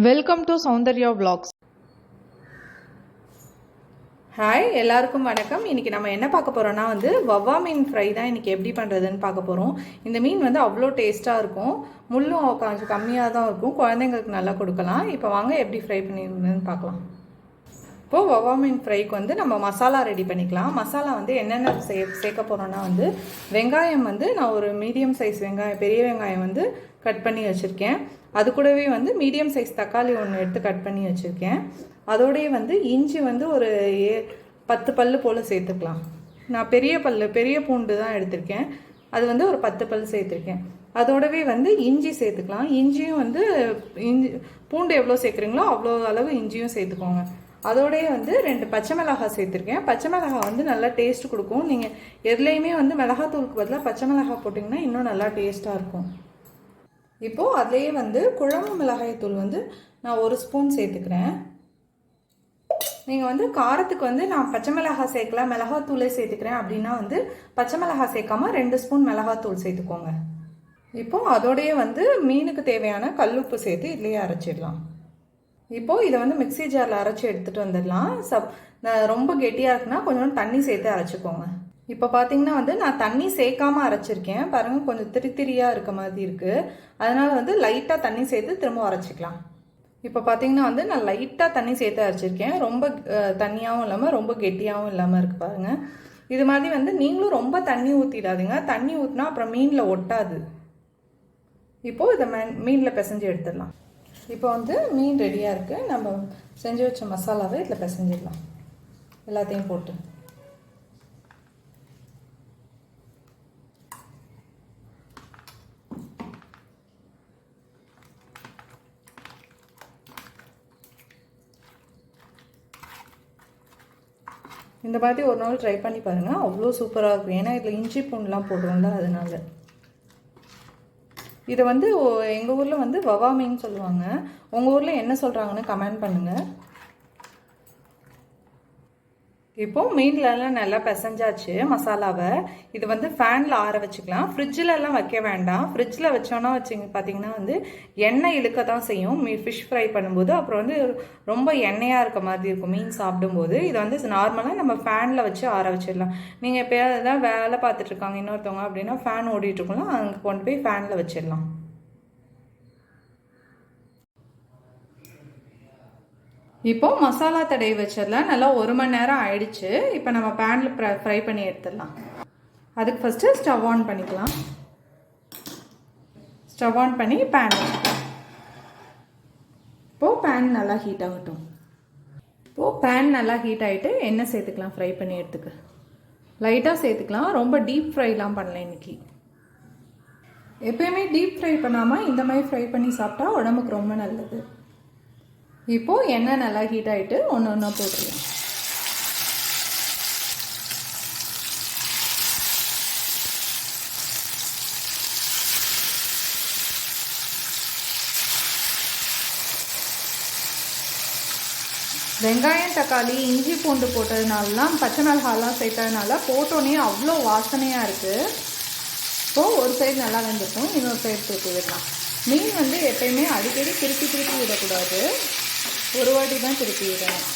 Welcome to Soundarya vlogs. Hi எல்லாருக்கும் வணக்கம். இன்றைக்கி நம்ம என்ன பார்க்க போகிறோன்னா வந்து வவ்வா மீன் ஃப்ரை தான் இன்றைக்கி எப்படி பண்ணுறதுன்னு பார்க்க போகிறோம் இந்த மீன் வந்து அவ்வளோ டேஸ்ட்டாக இருக்கும். முள்ளும் கொஞ்சம் கம்மியாக தான் இருக்கும். குழந்தைங்களுக்கு நல்லா கொடுக்கலாம். இப்போ வாங்க எப்படி ஃப்ரை பண்ணிருந்ததுன்னு பார்க்கலாம். இப்போது வவ்வா மீன் ஃப்ரைக்கு வந்து நம்ம மசாலா ரெடி பண்ணிக்கலாம். மசாலா வந்து என்னென்ன சே சேர்க்க போகிறோன்னா வந்து வெங்காயம் வந்து நான் ஒரு மீடியம் சைஸ் வெங்காயம் பெரிய வெங்காயம் வந்து கட் பண்ணி வச்சுருக்கேன். அது கூடவே வந்து மீடியம் சைஸ் தக்காளி ஒன்று எடுத்து கட் பண்ணி வச்சுருக்கேன். அதோடய வந்து இஞ்சி வந்து ஒரு ஏ பத்து பல்லு போல் சேர்த்துக்கலாம். நான் பெரிய பல் பெரிய பூண்டு தான் எடுத்திருக்கேன். அது வந்து ஒரு பத்து பல் சேர்த்துருக்கேன். அதோடவே வந்து இஞ்சி சேர்த்துக்கலாம். இஞ்சியும் வந்து இஞ்சி பூண்டு எவ்வளோ சேர்க்குறீங்களோ அவ்வளோ அளவு இஞ்சியும் சேர்த்துக்கோங்க. அதோடய வந்து ரெண்டு பச்சை மிளகாய் சேர்த்துருக்கேன். பச்சை மிளகாய் வந்து நல்லா டேஸ்ட் கொடுக்கும். நீங்கள் எதுலேயுமே வந்து மிளகாத்தூளுக்கு பதிலாக பச்சை மிளகாய் போட்டிங்கன்னா இன்னும் நல்லா டேஸ்ட்டாக இருக்கும். இப்போது அதுலேயே வந்து குழம்பு மிளகாய் தூள் வந்து நான் ஒரு ஸ்பூன் சேர்த்துக்கிறேன். நீங்கள் வந்து காரத்துக்கு வந்து நான் பச்சை மிளகாய் சேர்க்கல மிளகாத்தூளே சேர்த்துக்கிறேன் அப்படின்னா வந்து பச்சை மிளகாய் சேர்க்காம ரெண்டு ஸ்பூன் மிளகாத்தூள் சேர்த்துக்கோங்க. இப்போ அதோடையே வந்து மீனுக்கு தேவையான கல்லுப்பு சேர்த்து இதுலேயே அரைச்சிடலாம். இப்போது இதை வந்து மிக்ஸி ஜாரில் அரைச்சி எடுத்துகிட்டு வந்துடலாம். சப் ரொம்ப கெட்டியாக இருக்குன்னா கொஞ்சம் தண்ணி சேர்த்து அரைச்சிக்கோங்க. இப்போ பார்த்தீங்கன்னா வந்து நான் தண்ணி சேர்க்காம அரைச்சிருக்கேன். பாருங்கள் கொஞ்சம் திரி திரியாக இருக்க மாதிரி இருக்குது அதனால் வந்து லைட்டாக தண்ணி சேர்த்து திரும்ப அரைச்சிக்கலாம். இப்போ பார்த்தீங்கன்னா வந்து நான் லைட்டாக தண்ணி சேர்த்து அரைச்சிருக்கேன். ரொம்ப தண்ணியாகவும் இல்லாமல் ரொம்ப கெட்டியாகவும் இல்லாமல் இருக்குது பாருங்க. இது மாதிரி வந்து நீங்களும் ரொம்ப தண்ணி ஊற்றிடாதீங்க தண்ணி ஊற்றினா அப்புறம் மீனில் ஒட்டாது. இப்போது இதை மீன் மீனில் பிசைஞ்சு எடுத்துடலாம். இப்போ வந்து மீன் ரெடியாக இருக்குது நம்ம செஞ்சு வச்ச மசாலாவை இதில் பிசைஞ்சிடலாம். எல்லாத்தையும் போட்டு. இந்த மாதிரி ஒரு நாள் ட்ரை பண்ணி பாருங்கள் அவ்வளோ சூப்பராக இருக்கும் ஏன்னா இதில் இஞ்சி பூண்டுலாம் போடுவோம்ல அதனால. இதை வந்து எங்கள் ஊரில் வந்து வவாமின்னு சொல்லுவாங்க. உங்கள் ஊரில் என்ன சொல்கிறாங்கன்னு கமெண்ட் பண்ணுங்கள் இப்போது மீன்லலாம் நல்லா பிசைஞ்சாச்சு மசாலாவை. இது வந்து ஃபேனில் ஆற வச்சுக்கலாம். ஃப்ரிட்ஜிலலாம் வைக்க வேண்டாம். ஃப்ரிட்ஜில் வச்சோன்னா வச்சுங்க பார்த்தீங்கன்னா வந்து எண்ணெய் இழுக்க தான் செய்யும். மீ ஃபிஷ் ஃப்ரை பண்ணும்போது அப்புறம் வந்து ரொம்ப எண்ணெயாக இருக்க மாதிரி இருக்கும் மீன் சாப்பிடும்போது. இதை வந்து நார்மலாக நம்ம ஃபேனில் வச்சு ஆற வச்சிடலாம். நீங்கள் எப்போயாவது தான் வேலை பார்த்துட்ருக்காங்க இன்னொருத்தவங்க அப்படின்னா ஃபேன் ஓடிட்டுருக்கலாம் அங்கே கொண்டு போய் ஃபேனில் வச்சிடலாம். இப்போ மசாலா தடவி வச்சிடலாம் நல்லா ஒரு மணி நேரம் ஆயிடுச்சு. இப்போ நம்ம பேனில் ஃப்ரை பண்ணி எடுத்துடலாம். அதுக்கு ஃபஸ்ட்டு ஸ்டவ் ஆன் பண்ணிக்கலாம். ஸ்டவ் ஆன் பண்ணி பேன் வச்சுக்கலாம். இப்போது பேன் நல்லா ஹீட் ஆகட்டும். இப்போது பேன் நல்லா ஹீட் ஆகிட்டு எண்ணெய் சேர்த்துக்கலாம் ஃப்ரை பண்ணி எடுத்துக்க. லைட்டாக சேர்த்துக்கலாம். ரொம்ப டீப் ஃப்ரைலாம் பண்ணல இன்னைக்கு. எப்பயுமே டீப் ஃப்ரை பண்ணாமல் இந்த மாதிரி ஃப்ரை பண்ணி சாப்பிட்டா உடம்புக்கு ரொம்ப நல்லது. இப்போது எண்ணெய் நல்லா ஹீட் ஆகிட்டு ஒன்று ஒன்றா போட்டுருவேன் வெங்காயம் தக்காளி இஞ்சி பூண்டு போட்டதுனாலலாம் பச்சை மிளகாலாம் சேர்த்ததுனால போட்டோன்னே அவ்வளோ வாசனையாக இருக்குது இப்போது ஒரு சைடு நல்லா வெந்திருக்கும் இன்னொரு சைடு தூக்கி விடலாம். மீன் வந்து எப்பயுமே அடிக்கடி திருப்பி திருப்பி விடக்கூடாது. ஒரு வாட்டி தான் திருப்பி விடணும்.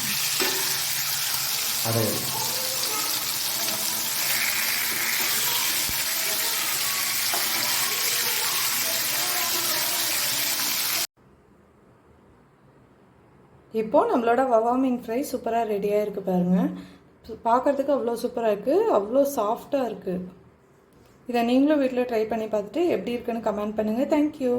இப்போது நம்மளோட வவா மீன் ஃப்ரை சூப்பராக ரெடியாக இருக்குது பாருங்கள் பார்க்குறதுக்கு அவ்வளோ சூப்பராக இருக்குது அவ்வளோ சாஃப்டாக இருக்குது இதை நீங்களும் வீட்டில் ட்ரை பண்ணி பார்த்துட்டு எப்படி இருக்குன்னு கமெண்ட் பண்ணுங்கள் தேங்க்யூ